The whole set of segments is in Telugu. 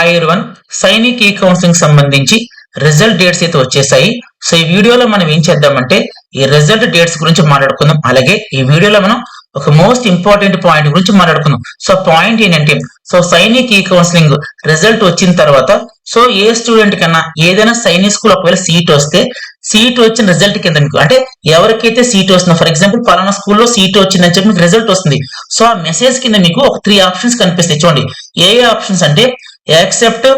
హాయ్ వన్ సైనిక్ ఈ కౌన్సిలింగ్ సంబంధించి రిజల్ట్ డేట్స్ అయితే వచ్చేసాయి. సో ఈ వీడియోలో మనం ఏం చేద్దామంటే ఈ రిజల్ట్ డేట్స్ గురించి మాట్లాడుకుందాం. అలాగే ఈ వీడియోలో మనం ఒక మోస్ట్ ఇంపార్టెంట్ పాయింట్ గురించి మాట్లాడుకుందాం. సో పాయింట్ ఏంటంటే so Sainik e counselling result వచ్చిన తర్వాత సో ఏ స్టూడెంట్ కన్నా ఏదైనా సైనిక్ స్కూల్ ఒకవేళ సీట్ వస్తే సీట్ వచ్చిన రిజల్ట్ కింద మీకు అంటే ఎవరికైతే సీట్ వస్తుందో ఫర్ ఎగ్జాంపుల్ పలానా స్కూల్లో సీట్ వచ్చిందని చెప్పి మీకు రిజల్ట్ వస్తుంది. సో ఆ మెసేజ్ కింద మీకు ఒక త్రీ ఆప్షన్స్ కనిపిస్తాయి. చూడండి. ఏ ఆప్షన్స్ అంటే యాక్సెప్ట్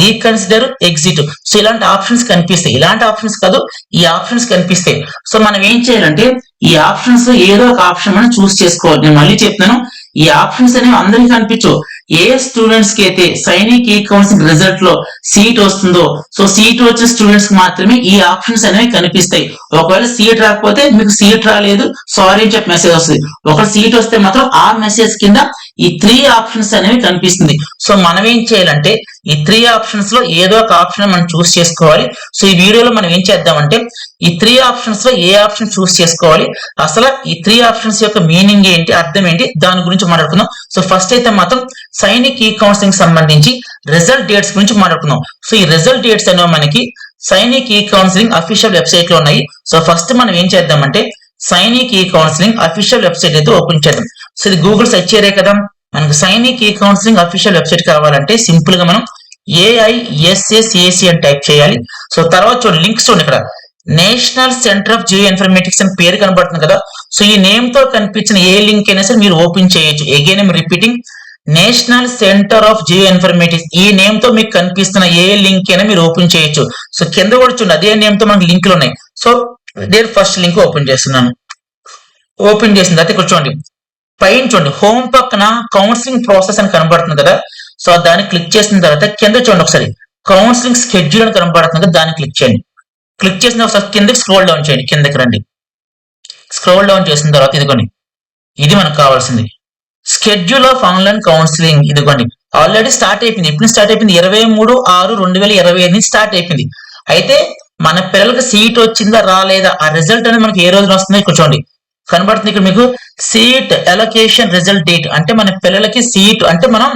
రీకన్సిడర్ ఎగ్జిట్. సో ఇలాంటి ఆప్షన్స్ కనిపిస్తాయి. ఇలాంటి ఆప్షన్స్ కాదు ఈ ఆప్షన్స్ కనిపిస్తాయి. సో మనం ఏం చేయాలంటే ఈ ఆప్షన్స్ ఏదో ఒక ఆప్షన్ మనం చూస్ చేసుకోవాలి. నేను మళ్ళీ చెప్తున్నాను ఈ ఆప్షన్స్ అనేవి అందరికీ కనిపించవు. ఏ స్టూడెంట్స్కి అయితే సైనిక్ ఈ కౌన్సిలింగ్ రిజల్ట్లో సీట్ వస్తుందో సో సీట్ వచ్చిన స్టూడెంట్స్కి మాత్రమే ఈ ఆప్షన్స్ అనేవి కనిపిస్తాయి. ఒకవేళ సీట్ రాకపోతే మీకు సీట్ రాలేదు సారీ అని చెప్పి మెసేజ్ వస్తుంది. ఒకవేళ సీట్ వస్తే మాత్రం ఆ మెసేజ్ కింద ఈ త్రీ ఆప్షన్స్ అనేవి కనిపిస్తుంది. సో మనం ఏం చేయాలంటే ఈ త్రీ ఆప్షన్స్లో ఏదో ఒక ఆప్షన్ మనం చూస్ చేసుకోవాలి. సో ఈ వీడియోలో మనం ఏం చేద్దామంటే ఈ త్రీ ఆప్షన్స్లో ఏ ఆప్షన్ చూస్ చేసుకోవాలి? అసలు ఈ త్రీ ఆప్షన్స్ యొక్క మీనింగ్ ఏంటి అర్థం ఏంటి దాని గురించి మాట్లాడుకుందాం. సో ఫస్ట్ అయితే మాత్రం సైనిక్ ఈ కౌన్సిలింగ్ సంబంధించి రిజల్ట్ డేట్స్ గురించి మాట్లాడుకుందాం. సో ఈ రిజల్ట్ డేట్స్ అనేవి మనకి సైనిక్ ఈ కౌన్సిలింగ్ అఫీషియల్ వెబ్సైట్లో ఉన్నాయి. సో ఫస్ట్ మనం ఏం చేద్దామంటే Sainik e counselling official website అయితే ఓపెన్ చేద్దాం. సో ఇది గూగుల్ సెర్చ్ చేయరే కదా. మనకు సైనిక్ ఈ కౌన్సిలింగ్ అఫీషియల్ వెబ్సైట్ కావాలంటే సింపుల్గా మనం ఏఐఎస్ఎస్ఏసి అని టైప్ చేయాలి. సో తర్వాత చూడండి లింక్స్ చూడండి ఇక్కడ. National centre of geo informatics అని పేరు కనబడుతుంది కదా. సో ఈ నేమ్తో కనిపించిన ఏ లింక్ అయినా సరే మీరు ఓపెన్ చేయొచ్చు. Again I'm repeating national centre of geo informatics ఈ నేమ్తో మీకు కనిపిస్తున్న ఏ లింక్ అయినా మీరు ఓపెన్ చేయొచ్చు. సో కింద కూడా చూడండి అదే నేమ్తో మనకి లింకులు ఉన్నాయి. సో నేను ఫస్ట్ లింక్ ఓపెన్ చేస్తున్నాను. ఓపెన్ చేసిన తర్వాత ఇక్కడ చూడండి. పైన చూడండి హోమ్ పక్కన కౌన్సిలింగ్ ప్రాసెస్ అని కనబడుతుంది కదా. సో దాన్ని క్లిక్ చేసిన తర్వాత కింద చూడండి ఒకసారి. కౌన్సిలింగ్ షెడ్యూల్ అని కనబడుతుంది కదా దాన్ని క్లిక్ చేయండి. క్లిక్ చేసిన ఒకసారి కిందకి స్క్రోల్ డౌన్ చేయండి కిందకి రండి. స్క్రోల్ డౌన్ చేసిన తర్వాత ఇదిగోండి. ఇది మనకు కావాల్సింది. స్కెడ్యూల్ ఆఫ్ ఆన్లైన్ కౌన్సిలింగ్ ఇదిగోండి. ఆల్రెడీ స్టార్ట్ అయిపోయింది. ఎప్పుడు స్టార్ట్ అయిపోయింది? ఇరవై మూడు ఆరు రెండు వేల ఇరవై ఐదు నుంచి స్టార్ట్ అయిపోయింది. అయితే మన పిల్లలకి సీట్ వచ్చిందా రాలేదా? ఆ రిజల్ట్ అనేది మనకి ఏ రోజున వస్తుందో ఇక్కడ చూడండి. కనబడుతుంది ఇక్కడ మీకు సీట్ ఎలొకేషన్ రిజల్ట్ డేట్ అంటే మన పిల్లలకి సీట్ అంటే మనం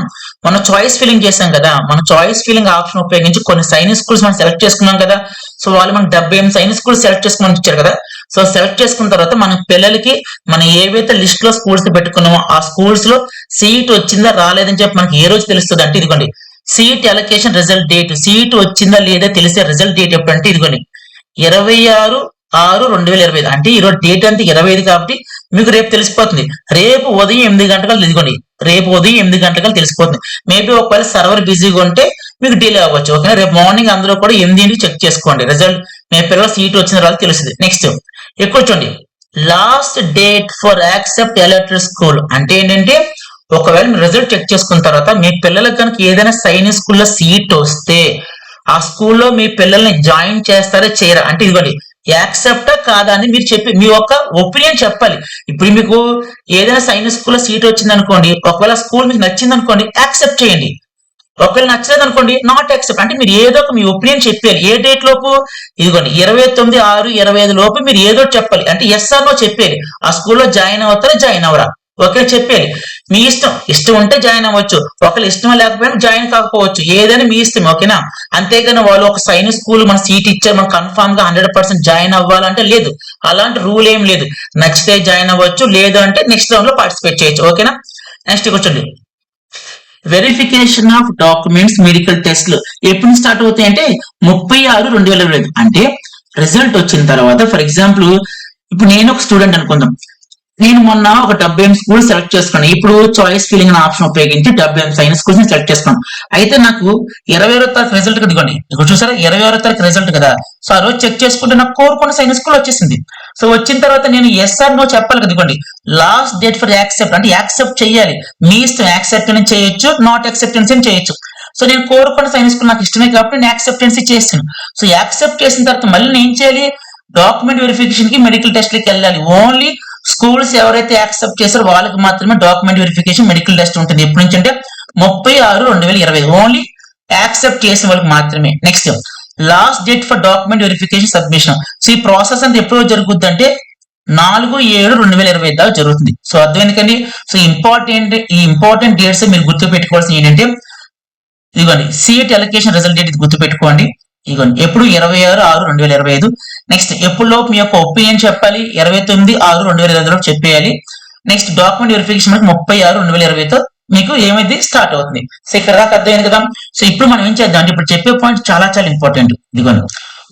మన చాయిస్ ఫిల్లింగ్ చేసాం కదా. మన చాయిస్ ఫిల్లింగ్ ఆప్షన్ ఉపయోగించి కొన్ని సైనిక్ స్కూల్స్ మనం సెలెక్ట్ చేసుకున్నాం కదా. సో వాళ్ళు మనకి డెబ్బై ఎనిమిది సైనిక్ స్కూల్స్ సెలెక్ట్ చేసుకుని ఇచ్చారు కదా. సో సెలెక్ట్ చేసుకున్న తర్వాత మన పిల్లలకి మనం ఏవైతే లిస్ట్లో స్కూల్స్ పెట్టుకున్నామో ఆ స్కూల్స్లో సీట్ వచ్చిందా రాలేదని చెప్పి మనకి ఏ రోజు తెలుస్తుంది అంటే ఇదిగోండి. Seat allocation result date seat వచ్చిందా లేదా తెలిసే రిజల్ట్ డేట్ ఎప్పుడంటే ఇదిగోండి. ఇరవై ఆరు ఆరు రెండు వేల ఇరవై ఐదు. అంటే ఈరోజు డేట్ అంతా ఇరవై ఐదు కాబట్టి మీకు రేపు తెలిసిపోతుంది. రేపు ఉదయం ఎనిమిది గంటలకు ఇదిగోండి. రేపు ఉదయం ఎనిమిది గంటలకు తెలిసిపోతుంది. మేబీ ఒకవేళ సర్వర్ బిజీగా ఉంటే మీకు డిలే అవ్వచ్చు. ఓకేనా? రేపు మార్నింగ్ అందరూ కూడా ఎనిమిదింటికి చెక్ చేసుకోండి. రిజల్ట్ మీ పిల్లల సీట్ వచ్చిన తర్వాత తెలుస్తుంది. నెక్స్ట్ ఎక్కువ చూడండి. Last date for accept electric school అంటే ఏంటంటే ఒకవేళ మీరు రిజల్ట్ చెక్ చేసుకున్న తర్వాత మీ పిల్లలకు కనుక ఏదైనా సైనిక్ స్కూల్లో సీట్ వస్తే ఆ స్కూల్లో మీ పిల్లల్ని జాయిన్ చేస్తారా చేయరా? అంటే ఇదిగోండి. యాక్సెప్టా కాదా అని మీరు చెప్పి మీ యొక్క ఒపీనియన్ చెప్పాలి. ఇప్పుడు మీకు ఏదైనా సైన్స్ స్కూల్లో సీట్ వచ్చింది అనుకోండి ఒకవేళ స్కూల్ మీకు నచ్చింది అనుకోండి యాక్సెప్ట్ చేయండి. ఒకవేళ నచ్చలేదు అనుకోండి నాట్ యాక్సెప్ట్ అంటే మీరు ఏదో ఒక మీ ఒపీనియన్ చెప్పాలి. ఏ డేట్ లోపు? ఇదిగోండి ఇరవై తొమ్మిది ఆరు ఇరవై ఐదు లోపు మీరు ఏదో చెప్పాలి. అంటే ఎస్ ఆర్ నో చెప్పేది ఆ స్కూల్లో జాయిన్ అవుతారా? జాయిన్ అవరా? ఓకే చెప్పేది మీ ఇష్టం ఇష్టం ఉంటే జాయిన్ అవ్వచ్చు. ఒకళ్ళు ఇష్టం లేకపోయినా జాయిన్ కాకపోవచ్చు. ఏదైనా మీ ఇష్టం ఓకేనా? అంతేగాని వాళ్ళు ఒక సైన్ స్కూల్ మన సీట్ ఇచ్చారు మనం కన్ఫామ్గా హండ్రెడ్ పర్సెంట్ జాయిన్ అవ్వాలంటే లేదు. అలాంటి రూల్ ఏం లేదు. నచ్చితే జాయిన్ అవ్వచ్చు లేదు అంటే నెక్స్ట్ రౌండ్లో పార్టిసిపేట్ చేయొచ్చు ఓకేనా? నెక్స్ట్ కూర్చోండి వెరిఫికేషన్ ఆఫ్ డాక్యుమెంట్స్ మెడికల్ టెస్ట్లు ఎప్పుడు స్టార్ట్ అవుతాయి అంటే ముప్పై ఆరు రెండు వేల అంటే రిజల్ట్ వచ్చిన తర్వాత ఫర్ ఎగ్జాంపుల్ ఇప్పుడు నేను ఒక స్టూడెంట్ అనుకుందాం. నేను మొన్న ఒక డెబ్బై ఎనిమిది స్కూల్ సెలెక్ట్ చేసుకున్నాను ఇప్పుడు చాయిస్ ఫీలింగ్ అనే ఆప్షన్ ఉపయోగించి డెబ్బై ఎనిమిది సైన్స్ స్కూల్స్ని సెలెక్ట్ చేసుకున్నాను అయితే నాకు ఇరవై ఆరో తారీఖు రిజల్ట్ కదండి ఇక్కడ చూసారా? ఇరవై ఆరో తారీఖు రిజల్ట్ కదా. సో ఆ రోజు చెక్ చేసుకుంటే నాకు కోరుకున్న సైన్స్ స్కూల్ వచ్చేసింది. సో వచ్చిన తర్వాత నేను ఎస్ ఆర్ నో చెప్పాలి కదా లాస్ట్ డేట్ ఫర్ యాక్సెప్ట్ అంటే యాక్సెప్ట్ చేయాలి. మీ ఇష్టం యాక్సెప్టెన్స్ చేయొచ్చు నాట్ యాక్సెప్టెన్స్ అని చేయొచ్చు. సో నేను కోరుకున్న సైన్స్ స్కూల్ నాకు ఇష్టమే కాబట్టి నేను యాక్సెప్టెన్సీ చేస్తాను. సో యాక్సెప్ట్ చేసిన తర్వాత మళ్ళీ నేను ఏం చేయాలి? డాక్యుమెంట్ వెరిఫికేషన్కి మెడికల్ టెస్ట్ లకి వెళ్ళాలి. ఓన్లీ స్కూల్స్ ఎవరైతే యాక్సెప్ట్ చేశారో వాళ్ళకి మాత్రమే డాక్యుమెంట్ వెరిఫికేషన్ మెడికల్ టెస్ట్ ఉంటుంది. ఎప్పటి నుంచి అంటే ముప్పై ఆరు రెండు వేల ఇరవై. ఓన్లీ యాక్సెప్ట్ చేసిన వాళ్ళకి మాత్రమే. Next last date for document verification submission so ఈ ప్రాసెస్ అంతా ఎప్పుడు జరుగుద్ది అంటే నాలుగు ఏడు రెండు వేల ఇరవై దాకా జరుగుతుంది. సో అర్థం ఎందుకండి సో ఇంపార్టెంట్ ఈ ఇంపార్టెంట్ డేట్స్ మీరు గుర్తు పెట్టుకోవాల్సింది ఏంటంటే ఇదిగోండి సిఎట్ అలొకేషన్ రిజల్ట్ డేట్ ఇది గుర్తుపెట్టుకోండి. ఇదిగోండి ఎప్పుడు? ఇరవై ఆరు ఆరు రెండు వేల ఇరవై ఐదు. నెక్స్ట్ ఎప్పుడు లోపు మీ యొక్క ఒపీనియన్ చెప్పాలి? ఇరవై తొమ్మిది ఆరు రెండు వేల ఇరవై చెప్పేయాలి. నెక్స్ట్ డాక్యుమెంట్ వెరిఫికేషన్ మనకి ముప్పై ఆరు రెండు వేల ఇరవైతో మీకు ఏమైంది? స్టార్ట్ అవుతుంది. సో ఇక్కడ దాకా అర్థమైంది కదా? సో ఇప్పుడు మనం ఏం చేద్దాం? అంటే ఇప్పుడు చెప్పే పాయింట్ చాలా చాలా ఇంపార్టెంట్ ఇదిగోండి.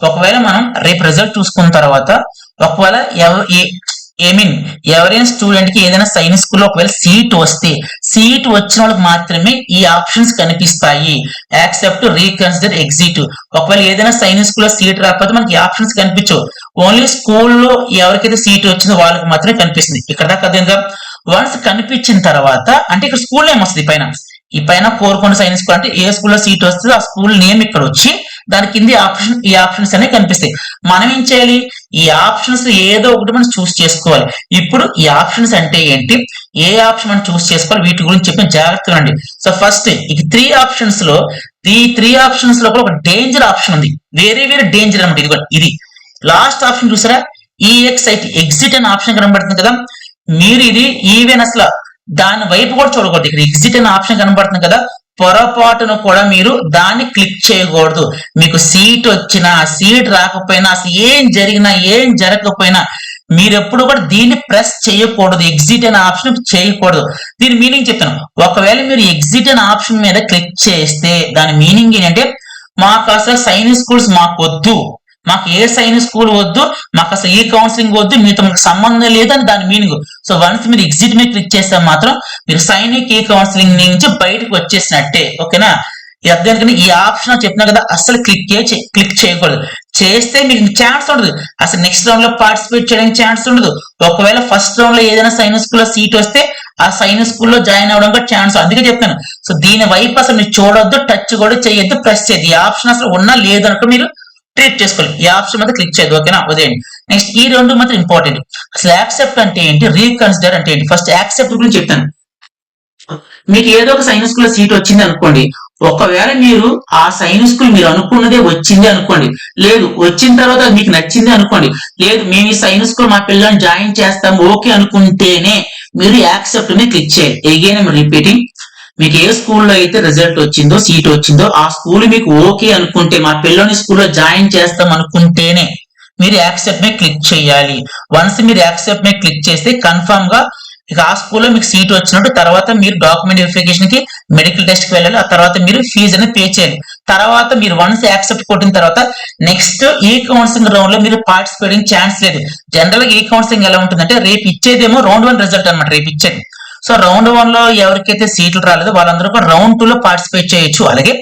ఒకవేళ మనం రేపు రిజల్ట్ చూసుకున్న తర్వాత ఒకవేళ ఐ మీన్ ఎవరైనా స్టూడెంట్కి ఏదైనా సైన్స్ స్కూల్లో ఒకవేళ సీట్ వస్తే సీట్ వచ్చిన వాళ్ళకి మాత్రమే ఈ ఆప్షన్స్ కనిపిస్తాయి. యాక్సెప్ట్ రీకన్సిడర్ ఎగ్జిట్ ఒకవేళ ఏదైనా సైన్స్ స్కూల్లో సీట్ రాకపోతే మనకి ఆప్షన్స్ కనిపించవు. ఓన్లీ స్కూల్లో ఎవరికైతే సీట్ వచ్చిందో వాళ్ళకి మాత్రమే కనిపిస్తుంది. ఇక్కడ దాకా అదేంగా వన్స్ కనిపించిన తర్వాత అంటే ఇక్కడ స్కూల్ నేమ్ వస్తుంది పైన. ఈ పైన కోరుకున్న సైన్స్ స్కూల్ అంటే ఏ స్కూల్లో సీట్ వస్తుందో ఆ స్కూల్ నేమ్ ఇక్కడ వచ్చి దాని కింద ఆప్షన్ ఈ ఆప్షన్స్ అనేవి కనిపిస్తాయి. మనం ఏం చేయాలి? ఈ ఆప్షన్స్ ఏదో ఒకటి మనం చూస్ చేసుకోవాలి. ఇప్పుడు ఈ ఆప్షన్స్ అంటే ఏంటి? ఏ ఆప్షన్ మనం చూస్ చేసుకోవాలి? వీటి గురించి చెప్పిన జాగ్రత్తగా అండి సో ఫస్ట్ ఈ త్రీ ఆప్షన్స్లో ఈ త్రీ ఆప్షన్స్లో ఒక డేంజర్ ఆప్షన్ ఉంది. వేరే వేరే డేంజర్ అనమాట ఇది ఇది. లాస్ట్ ఆప్షన్ చూసారా? ఈఎక్స్ఐటి ఎగ్జిట్ అనే ఆప్షన్ కనబడుతుంది కదా. మీరు ఇది ఈవెన్ అసలు దాని వైపు కూడా చూడకూడదు. ఇక్కడ ఎగ్జిట్ అనే ఆప్షన్ కనబడుతుంది కదా. పొరపాటును కూడా మీరు దాన్ని క్లిక్ చేయకూడదు. మీకు సీట్ వచ్చినా సీట్ రాకపోయినా అసలు ఏం జరిగినా ఏం జరగకపోయినా మీరు ఎప్పుడు కూడా దీన్ని ప్రెస్ చేయకూడదు. ఎగ్జిట్ అనే ఆప్షన్ చేయకూడదు. దీని మీనింగ్ చెప్తాను ఒకవేళ మీరు ఎగ్జిట్ అనే ఆప్షన్ మీద క్లిక్ చేస్తే దాని మీనింగ్ ఏంటంటే మాకు అసలు సైన్స్ స్కూల్స్ మాకు వద్దు మాకు ఏ సైన్ స్కూల్ వద్దు మాకు అసలు ఏ కౌన్సిలింగ్ వద్దు మీతో మాకు సంబంధం లేదని దాని మీనింగ్. సో వన్స్ మీరు ఎగ్జిట్ మీద క్లిక్ చేస్తే మాత్రం మీరు సైనిక్ ఈ కౌన్సిలింగ్ నుంచి బయటకు వచ్చేసినట్టే ఓకేనా? ఈ ఈ ఆప్షన్ చెప్పినా కదా అసలు క్లిక్ క్లిక్ చేయకూడదు. చేస్తే మీకు ఛాన్స్ ఉండదు. అసలు నెక్స్ట్ రౌండ్లో పార్టిసిపేట్ చేయడానికి ఛాన్స్ ఉండదు. ఒకవేళ ఫస్ట్ రౌండ్లో ఏదైనా సైన్స్ స్కూల్లో సీట్ వస్తే ఆ సైన్స్ స్కూల్లో జాయిన్ అవడం కూడా ఛాన్స్ అందుకే చెప్తాను సో దీని వైపు అసలు మీరు చూడొద్దు టచ్ కూడా చేయొద్దు ప్రెస్ చేయదు ఈ ఆప్షన్ అసలు ఉన్నా లేదు అనుకో మీరు ట్రీట్ చేసుకోవాలి. ఈ ఆప్షన్ మీద క్లిక్ చేయదు ఓకేనా వదిలేయండి. నెక్స్ట్ ఈ రెండు మాత్రం ఇంపార్టెంట్ అసలు యాక్సెప్ట్ అంటే ఏంటి? రీకన్సిడర్ అంటే ఏంటి? ఫస్ట్ యాక్సెప్ట్ గురించి చెప్తాను. మీకు ఏదో ఒక సైన్స్ స్కూల్ సీట్ వచ్చింది అనుకోండి. ఒకవేళ మీరు ఆ సైన్స్ స్కూల్ మీరు అనుకున్నదే వచ్చింది అనుకోండి. లేదు వచ్చిన తర్వాత మీకు నచ్చింది అనుకోండి. లేదు మేము ఈ సైన్స్ స్కూల్ మా పిల్లల్ని జాయిన్ చేస్తాం ఓకే అనుకుంటేనే మీరు యాక్సెప్ట్ని క్లిక్ చేయాలి ఎగైన్ రిపీటింగ్ మీకు ఏ స్కూల్లో అయితే రిజల్ట్ వచ్చిందో సీట్ వచ్చిందో ఆ స్కూల్ మీకు ఓకే అనుకుంటే మా పిల్లని స్కూల్లో జాయిన్ చేస్తాం అనుకుంటేనే మీరు యాక్సెప్ట్ మీద క్లిక్ చేయాలి. వన్స్ మీరు యాక్సెప్ట్ మీద క్లిక్ చేస్తే కన్ఫర్మ్గా ఇక ఆ స్కూల్లో మీకు సీట్ వచ్చినట్టు తర్వాత మీరు డాక్యుమెంట్ వెరిఫికేషన్కి మెడికల్ టెస్ట్కి వెళ్ళాలి. ఆ తర్వాత మీరు ఫీజు అనేది పే చేయాలి. తర్వాత మీరు వన్స్ యాక్సెప్ట్ కొట్టిన తర్వాత నెక్స్ట్ ఈ కౌన్సిలింగ్ రౌండ్లో మీరు పార్టిసిపేటింగ్ ఛాన్స్ లేదు. జనరల్గా ఈ కౌన్సిలింగ్ ఎలా ఉంటుందంటే రేపు ఇచ్చేదేమో రౌండ్ వన్ రిజల్ట్ అనమాట రేపు ఇచ్చేది. సో రౌండ్ వన్లో ఎవరికైతే సీట్లు రాలేదో వాళ్ళందరూ కూడా రౌండ్ టూ లో పార్టిసిపేట్ చేయొచ్చు. అలాగే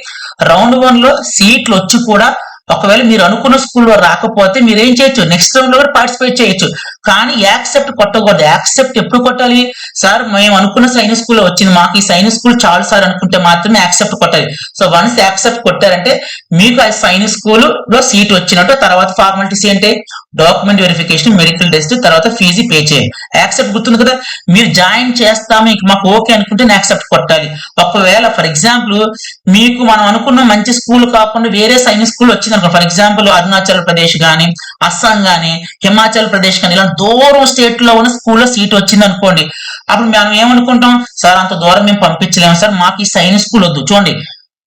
రౌండ్ వన్లో సీట్లు వచ్చి కూడా ఒకవేళ మీరు అనుకున్న స్కూల్లో రాకపోతే మీరు ఏం చేయొచ్చు? నెక్స్ట్ రౌండ్లో కూడా పార్టిసిపేట్ చేయొచ్చు. కానీ యాక్సెప్ట్ కొట్టకూడదు. యాక్సెప్ట్ ఎప్పుడు కొట్టాలి? సార్ మేము అనుకున్న సైన్స్ స్కూల్ వచ్చింది మాకు. ఈ సైన్స్ స్కూల్ చాలు సార్ అనుకుంటే మాత్రమే యాక్సెప్ట్ కొట్టాలి. సో వన్స్ యాక్సెప్ట్ కొట్టారంటే మీకు ఆ సైన్స్ స్కూల్లో సీట్ వచ్చినట్టు తర్వాత ఫార్మాలిటీస్ ఏంటి? డాక్యుమెంట్ వెరిఫికేషన్ మెడికల్ టెస్ట్ తర్వాత ఫీజు పే చేయాలి. యాక్సెప్ట్ గుర్తుంది కదా? మీరు జాయిన్ చేస్తాము ఇంక మాకు ఓకే అనుకుంటే యాక్సెప్ట్ కొట్టాలి. ఒకవేళ ఫర్ ఎగ్జాంపుల్ మీకు మనం అనుకున్న మంచి స్కూల్ కాకుండా వేరే సైన్స్ స్కూల్ వచ్చింది అనుకో ఫర్ ఎగ్జాంపుల్ అరుణాచల్ ప్రదేశ్ గానీ అస్సాం గానీ హిమాచల్ ప్రదేశ్ కానీ ఇలా దూరం స్టేట్లో ఉన్న స్కూల్లో సీట్ వచ్చింది అనుకోండి అప్పుడు మేము ఏమనుకుంటాం? సార్ అంత దూరం మేము పంపించలేము సార్ మాకు ఈ సైన్స్ స్కూల్ వద్దు. చూడండి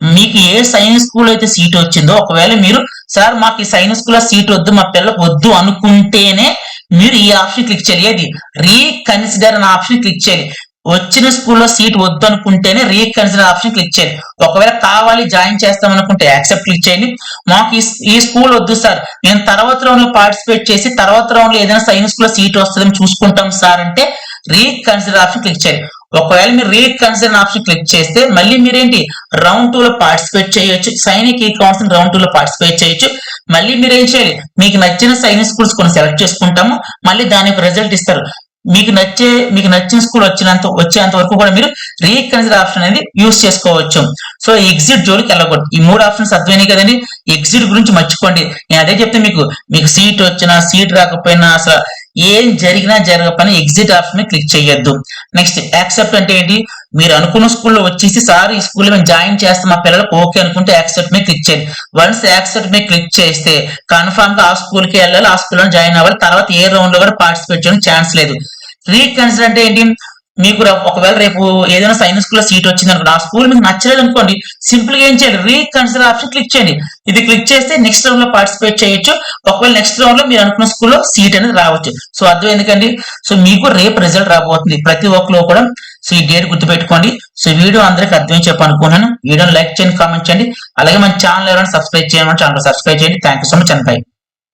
మీకు ఏ సైన్స్ స్కూల్ అయితే సీట్ వచ్చిందో ఒకవేళ మీరు సార్ మాకు ఈ సైన్స్ స్కూల్ సీట్ వద్దు మా పిల్లలకు వద్దు అనుకుంటేనే మీరు ఈ ఆప్షన్ క్లిక్ చేయాలి. ఏది? రీకన్సిడర్ అనే ఆప్షన్ క్లిక్ చేయాలి. వచ్చిన స్కూల్లో సీట్ వద్దు అనుకుంటేనే రీకన్సిడర్ ఆప్షన్ క్లిక్ చేయండి. ఒకవేళ కావాలి జాయిన్ చేస్తాం అనుకుంటే యాక్సెప్ట్ క్లిక్ చేయండి. మాకు ఈ స్కూల్ వద్దు సార్ మేము తర్వాత రౌండ్లో పార్టిసిపేట్ చేసి తర్వాత రౌండ్లో ఏదైనా సైన్స్ స్కూల్లో సీట్ వస్తుందని చూసుకుంటాం సార్ అంటే రీకన్సిడర్ ఆప్షన్ క్లిక్ చేయండి. ఒకవేళ మీరు రీకన్సిడర్ ఆప్షన్ క్లిక్ చేస్తే మళ్ళీ మీరేంటి? రౌండ్ టూ లో పార్టిసిపేట్ చేయొచ్చు. Sainik e council round two లో పార్టిసిపేట్ చేయొచ్చు. మళ్ళీ మీరు ఏం చేయాలి? మీకు నచ్చిన సైన్స్ స్కూల్స్ కొన్ని సెలెక్ట్ చేసుకుంటాము. మళ్ళీ దానికి రిజల్ట్ ఇస్తారు. మీకు నచ్చే మీకు నచ్చిన స్కూల్ వచ్చినంత వచ్చేంత వరకు కూడా మీరు రీకన్సిడర్ ఆప్షన్ అనేది యూస్ చేసుకోవచ్చు. సో ఎగ్జిట్ జోలికి వెళ్ళకూడదు. ఈ మూడు ఆప్షన్స్ అర్థమైనాయి కదండి. ఎగ్జిట్ గురించి మర్చిపోండి. నేను అదే చెప్తే మీకు మీకు సీట్ వచ్చినా సీట్ రాకపోయినా అసలు ఏం జరిగినా జరగకపోయినా ఎగ్జిట్ ఆప్షన్ క్లిక్ చేయొద్దు. నెక్స్ట్ యాక్సెప్ట్ అంటే ఏంటి? మీరు అనుకున్న స్కూల్లో వచ్చేసి సార్ ఈ స్కూల్లో మేము జాయిన్ చేస్తాం మా పిల్లలకు ఓకే అనుకుంటే యాక్సెప్ట్ మీద క్లిక్ చేయండి. వన్స్ యాక్సెప్ట్ మీద క్లిక్ చేస్తే కన్ఫర్మ్గా ఆ స్కూల్కి వెళ్ళాలి ఆ స్కూల్లో జాయిన్ అవ్వాలి తర్వాత ఏ రౌండ్లో కూడా పార్టిసిపేట్ చేయడం ఛాన్స్ లేదు. రీకన్సిడర్ అంటే ఏంటి? మీకు ఒకవేళ రేపు ఏదైనా సైన్స్ స్కూల్లో సీట్ వచ్చింది అనుకోండి ఆ స్కూల్ మీకు నచ్చలేదు అనుకోండి సింపుల్గా ఏం చేయాలి రీకన్సిడర్ ఆప్షన్ క్లిక్ చేయండి. ఇది క్లిక్ చేస్తే నెక్స్ట్ రౌండ్లో పార్టిసిపేట్ చేయొచ్చు. ఒకవేళ నెక్స్ట్ రౌండ్లో మీరు అనుకున్న స్కూల్లో సీట్ అనేది రావచ్చు. సో అర్థం ఎందుకండి? సో మీకు రేపు రిజల్ట్ రాబోతుంది. ప్రతి ఒక్కరు కూడా సో ఈ డేట్ గుర్తుపెట్టుకోండి. సో వీడియో అందరికి అర్థం చెప్పనుకున్నాను వీడియోని లైక్ చేయండి కామెంట్ చేయండి. అలాగే మన ఛానల్ ఎవరైనా సబ్స్క్రైబ్ చేయమని ఛానల్ సబ్స్క్రైబ్ చేయండి. Thank you so much and bye